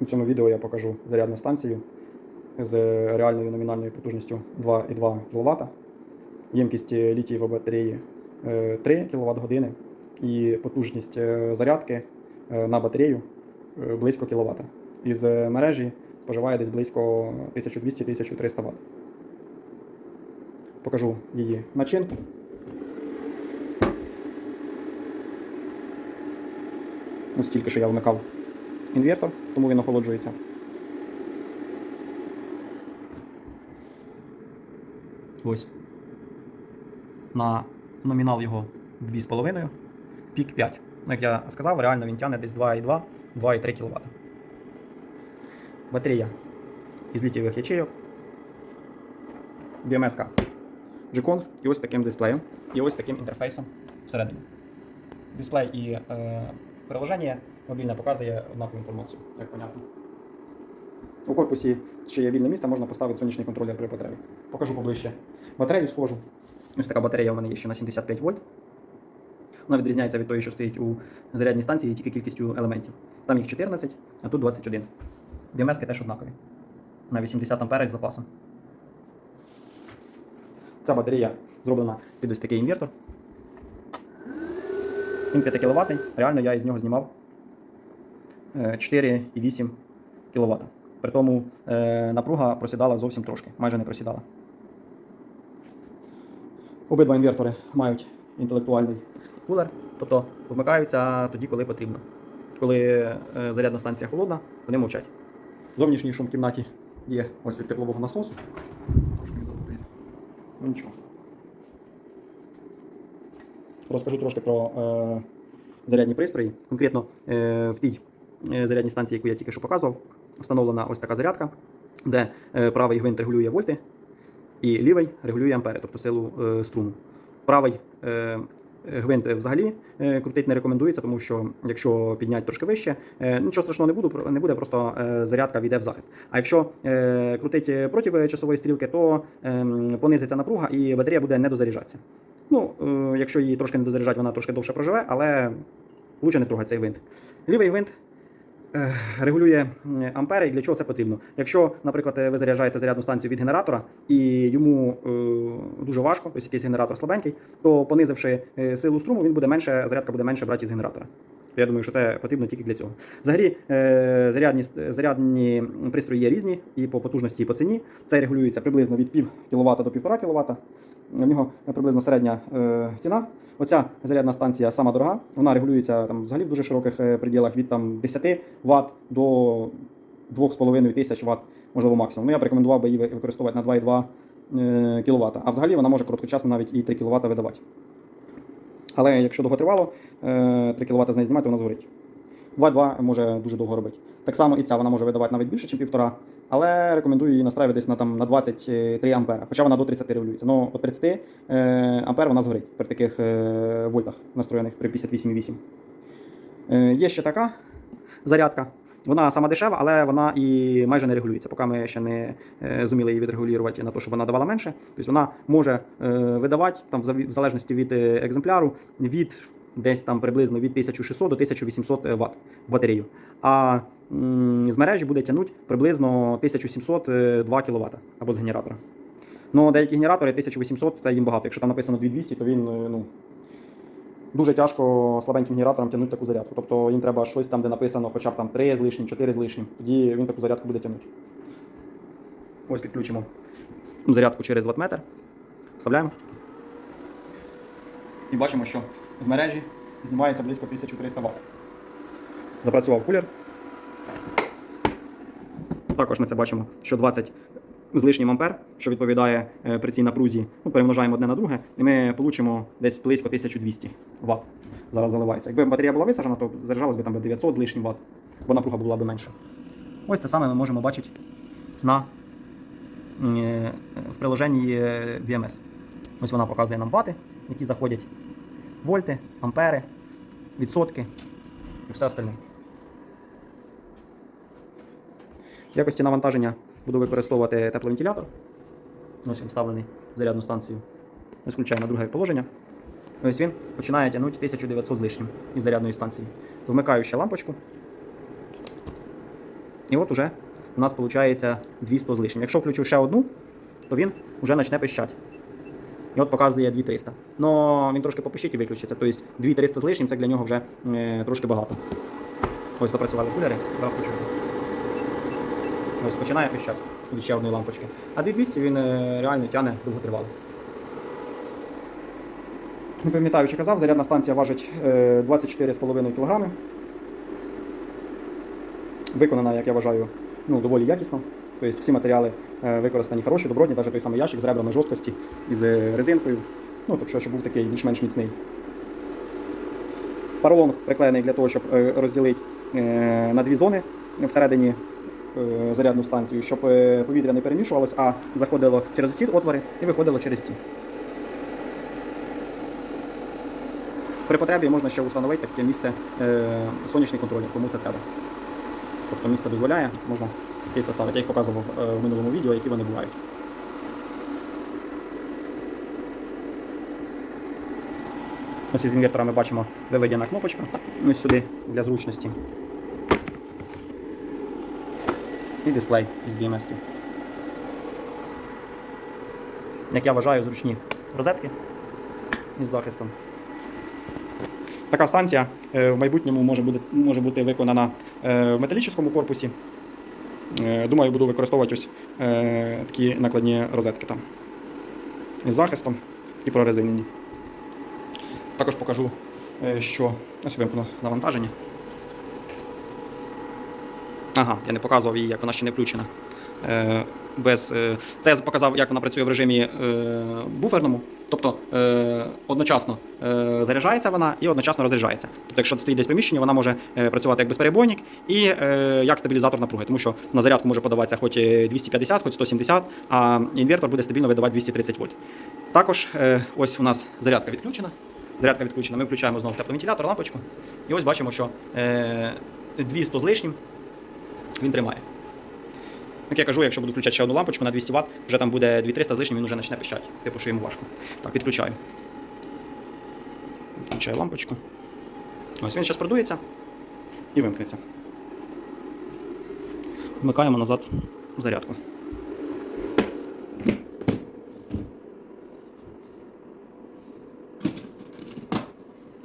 У цьому відео я покажу зарядну станцію з реальною номінальною потужністю 2,2 кВт, ємкість літієвої батареї е, 3 кВт години і потужність е, зарядки е, на батарею е, близько кВт. Із е, мережі споживає десь близько 1200-1300 Вт. Покажу її начинку. Ось тільки що я вмикав інвертор, тому він охолоджується. Ось. На номінал його 2,5, пік 5. Ну, як я сказав, реально він тягне десь 2,2, 2,3 кВт. Батарея із літієвих ячейок. BMS G-Con і ось таким дисплеєм, і ось таким інтерфейсом всередині. Дисплей і е, приложення мобільне показує однакову інформацію, як понятно. У корпусі ще є вільне місце, можна поставити сонячний контролер при потребі. Покажу поближче. Батарею схожу. Ось така батарея у мене є ще на 75 вольт. Вона відрізняється від тої, що стоїть у зарядній станції, тільки кількістю елементів. Там їх 14, а тут 21. BMS теж однакові. На 80 ампер з запасом. Ця батарея зроблена під ось такий інвертор. Він 5 кВт. Реально я із нього знімав 4,8 кВт. При тому е, напруга просідала зовсім трошки, майже не просідала. Обидва інвертори мають інтелектуальний кулер, тобто вмикаються тоді, коли потрібно. Коли е, зарядна станція холодна, вони мовчать. Зовнішній шум в кімнаті є ось від теплового насосу. Трошки він запутає. Ну нічого. Розкажу трошки про е, зарядні пристрої. Конкретно е, в тій зарядній станції, яку я тільки що показував, встановлена ось така зарядка, де е, правий гвинт регулює вольти, і лівий регулює ампери, тобто силу е, струму. Правий е, гвинт взагалі е, крутити не рекомендується, тому що якщо підняти трошки вище, е, нічого страшного не буде, не буде просто е, зарядка війде в захист. А якщо е, крутити проти часової стрілки, то е, понизиться напруга і батарея буде не дозаряджатися. Ну, е, якщо її трошки не дозаряджати, вона трошки довше проживе, але лучше не трогати цей гвинт. Лівий гвинт е, регулює ампери, і для чого це потрібно. Якщо, наприклад, е, ви заряджаєте зарядну станцію від генератора і йому е, дуже важко, тобто якийсь генератор слабенький, то понизивши е, силу струму, він буде менше, зарядка буде менше брати з генератора. Я думаю, що це потрібно тільки для цього. Взагалі, е, зарядні, зарядні пристрої є різні і по потужності, і по ціні. Це регулюється приблизно від пів кВт до 1,5 кВт. У нього приблизно середня е, ціна. Оця зарядна станція сама дорога. Вона регулюється там взагалі в дуже широких е, приділах від там 10 Вт до 2,5 тисяч Вт, можливо, максимум. Ну, я б рекомендував би її використовувати на 2,2 кВт. А взагалі вона може короткочасно навіть і 3 кВт видавати. Але якщо довготривало, е, 3 кВт з неї знімати, вона згорить. 2,2 може дуже довго робити. Так само і ця вона може видавати навіть більше, ніж 1,5, але рекомендую її настраювати десь на, там, на 23 ампера, хоча вона до 30 регулюється. Ну, от 30 е, ампер вона згорить при таких е, вольтах настроєних при 58,8. Е, є ще така зарядка. Вона сама дешева, але вона і майже не регулюється. Поки ми ще не е, зуміли її відрегулювати на те, щоб вона давала менше. Тобто вона може е, видавати там, в залежності від е, екземпляру від десь там приблизно від 1600 до 1800 Вт в батарею. А з мережі буде тягнути приблизно 1702 кВт або з генератора. Ну, деякі генератори 1800 це їм багато. Якщо там написано 2200, то він ну, дуже тяжко слабеньким генераторам тягнути таку зарядку. Тобто їм треба щось там, де написано хоча б там 3 з лишнім, 4 з лишнім. Тоді він таку зарядку буде тягнути. Ось підключимо зарядку через ватметр. Вставляємо. І бачимо, що з мережі знімається близько 1300 Вт. Запрацював кулер. Також ми це бачимо, що 20 з лишнім ампер, що відповідає е, при цій напрузі, ну, перемножаємо одне на друге, і ми отримаємо десь близько 1200 Вт. Зараз заливається. Якби батарея була висаджена, то заряджалось би там 900 з лишнім Вт, бо напруга була б менша. Ось це саме ми можемо бачити на е, в приложенні е, BMS. Ось вона показує нам вати, які заходять, вольти, ампери, відсотки і все остальне. Якості навантаження буду використовувати тепловентилятор. Ось він вставлений в зарядну станцію. Ось включаю друге положення. Ось він починає тягнути 1900 з лишнім із зарядної станції. Вмикаю ще лампочку. І от уже у нас виходить 200 з лишнім. Якщо включу ще одну, то він вже почне пищати. І от показує 2300. Но він трошки попищить і виключиться. Тобто 2300 з лишнім це для нього вже е, трошки багато. Ось запрацювали кулери. Зараз включу. Ось починає пищати від ще одної лампочки. А 2200 він е, реально тягне довготривало. Не пам'ятаю, чи казав, зарядна станція важить е, 24,5 кг. Виконана, як я вважаю, ну, доволі якісно. Тобто всі матеріали е, використані хороші, добротні, навіть той самий ящик з ребрами жорсткості із е, резинкою. Ну, тобто, щоб був такий більш-менш міцний. Поролон приклеєний для того, щоб е, розділити е, на дві зони всередині е, зарядну станцію, щоб е, повітря не перемішувалось, а заходило через ці отвори і виходило через ті. При потребі можна ще встановити таке місце е, сонячний контроль, кому це треба. Тобто місце дозволяє, можна їх поставити. Я їх показував е, в минулому відео, які вони бувають. Ось із інвертора ми бачимо виведена кнопочка. Ось сюди для зручності. І дисплей із BMS. -ки. Як я вважаю, зручні розетки із захистом. Така станція е, в майбутньому може бути, може бути виконана е, в металічному корпусі. Е, Думаю, буду використовувати ось такі накладні розетки там. Із захистом і прорезинені. Також покажу, що ось вимкну навантаження. Ага, я не показував її, як вона ще не включена. Е, без, е, це я показав, як вона працює в режимі е, буферному. Тобто одночасно заряджається вона і одночасно розряджається. Тобто, якщо стоїть десь приміщення, вона може працювати як безперебойник і як стабілізатор напруги, тому що на зарядку може подаватися хоч 250, хоч 170, а інвертор буде стабільно видавати 230 вольт. Також ось у нас зарядка відключена. Зарядка відключена. Ми включаємо знову тепловентилятор, лампочку. І ось бачимо, що е, 200 з лишнім він тримає. Як я кажу, якщо буду включати ще одну лампочку на 200 Вт, вже там буде 2300 з лишнім, він вже почне пищати. Типу, що йому важко. Так, відключаю. Відключаю лампочку. Ось він зараз продується і вимкнеться. Вмикаємо назад зарядку.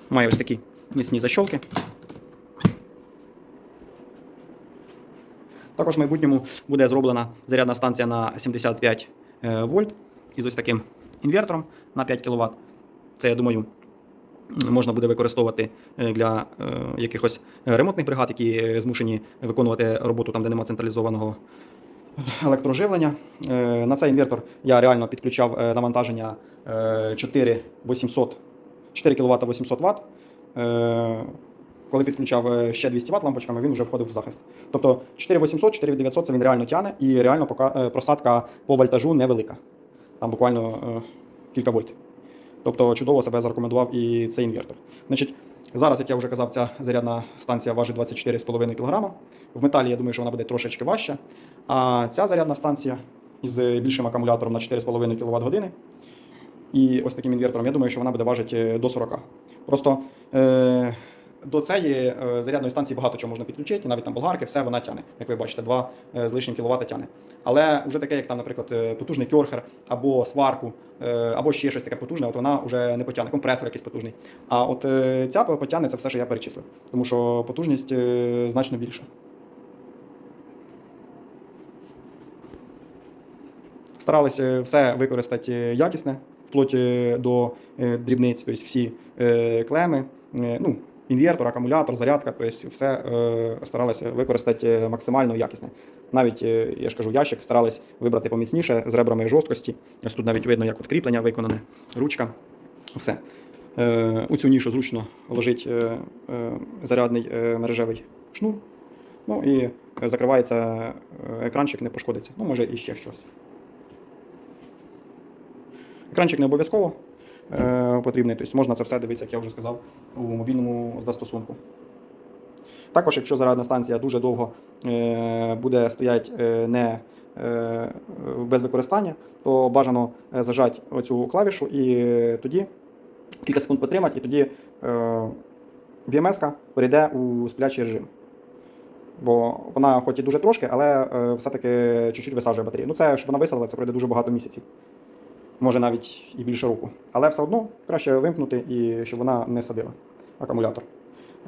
Має ось такі міцні защолки. Також в майбутньому буде зроблена зарядна станція на 75 е, вольт із ось таким інвертором на 5 кВт. Це, я думаю, можна буде використовувати е, для е, якихось ремонтних бригад, які змушені виконувати роботу там, де немає централізованого електроживлення. На цей інвертор я реально підключав навантаження е, 4800 4 кВт 800 Вт. Коли підключав е, ще 200 Вт лампочками, він вже входив в захист. Тобто 4800, 4900 це він реально тягне і реально е, просадка по вольтажу невелика. Там буквально е, кілька вольт. Тобто чудово себе зарекомендував і цей інвертор. Значить, зараз, як я вже казав, ця зарядна станція важить 24,5 кг. В металі я думаю, що вона буде трошечки важча. А ця зарядна станція із більшим акумулятором на 4,5 кВт години. І ось таким інвертором, я думаю, що вона буде важити до 40. Просто е, до цієї е, зарядної станції багато чого можна підключити, навіть там болгарки, все вона тягне. Як ви бачите, 2 е, з лишнім кВт тягне. Але вже таке, як там, наприклад, е, потужний кьорхер або сварку, або ще щось таке потужне, от вона вже не потягне, компресор якийсь потужний. А от ця потягне це все, що я перечислив. Тому що потужність значно більша. Старалися все використати якісне, вплоть до дрібниць, тобто всі клеми, ну, інвертор, акумулятор, зарядка, тобто все е, старалися використати максимально якісне. Навіть, е, я ж кажу, ящик старались вибрати поміцніше з ребрами жорсткості. Ось тут навіть видно, як от кріплення виконане, ручка. Все. Е, У цю нішу зручно ложить зарядний мережевий шнур. Ну і закривається екранчик, не пошкодиться. Ну, може і ще щось. Екранчик не обов'язково потрібний, тобто можна це все дивитися, як я вже сказав, у мобільному застосунку. Також, якщо зарядна станція дуже довго е, буде стояти е, не е, без використання, то бажано е, зажати оцю клавішу і е, тоді кілька секунд потримати, і тоді е, BMS перейде у сплячий режим. Бо вона хоч і дуже трошки, але е, все-таки чуть-чуть висаджує батарею. Ну це, щоб вона висадила, це пройде дуже багато місяців. Може навіть і більше року. Але все одно краще вимкнути і щоб вона не садила акумулятор.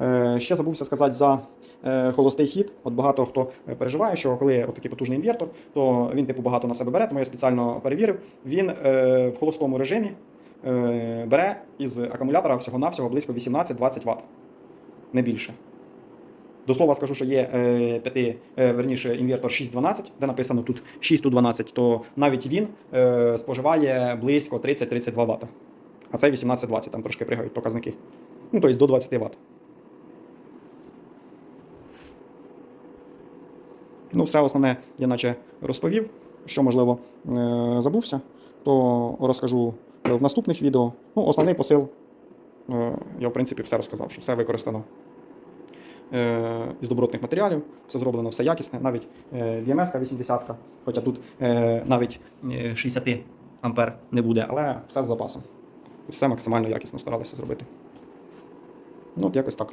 Е, ще забувся сказати за е, холостий хід. От багато хто е, переживає, що коли от такий потужний інвертор, то він типу багато на себе бере, тому я спеціально перевірив. Він в холостому режимі бере із акумулятора всього-навсього близько 18-20 Вт. Не більше. До слова скажу, що є е, п'яти, е, верніше, інвертор 612, де написано тут 612, то навіть він е, споживає близько 30-32 Вт. А це 18-20, там трошки пригають показники. Ну, тобто до 20 Вт. Ну, все основне я наче розповів. Що, можливо, е, забувся, то розкажу в наступних відео. Ну, основний посил, е, я, в принципі, все розказав, що все використано е, із добротних матеріалів, все зроблено, все якісне, навіть е, VMS 80, хоча тут е, навіть е, 60 ампер не буде, але все з запасом. Все максимально якісно старалися зробити. Ну, от якось так.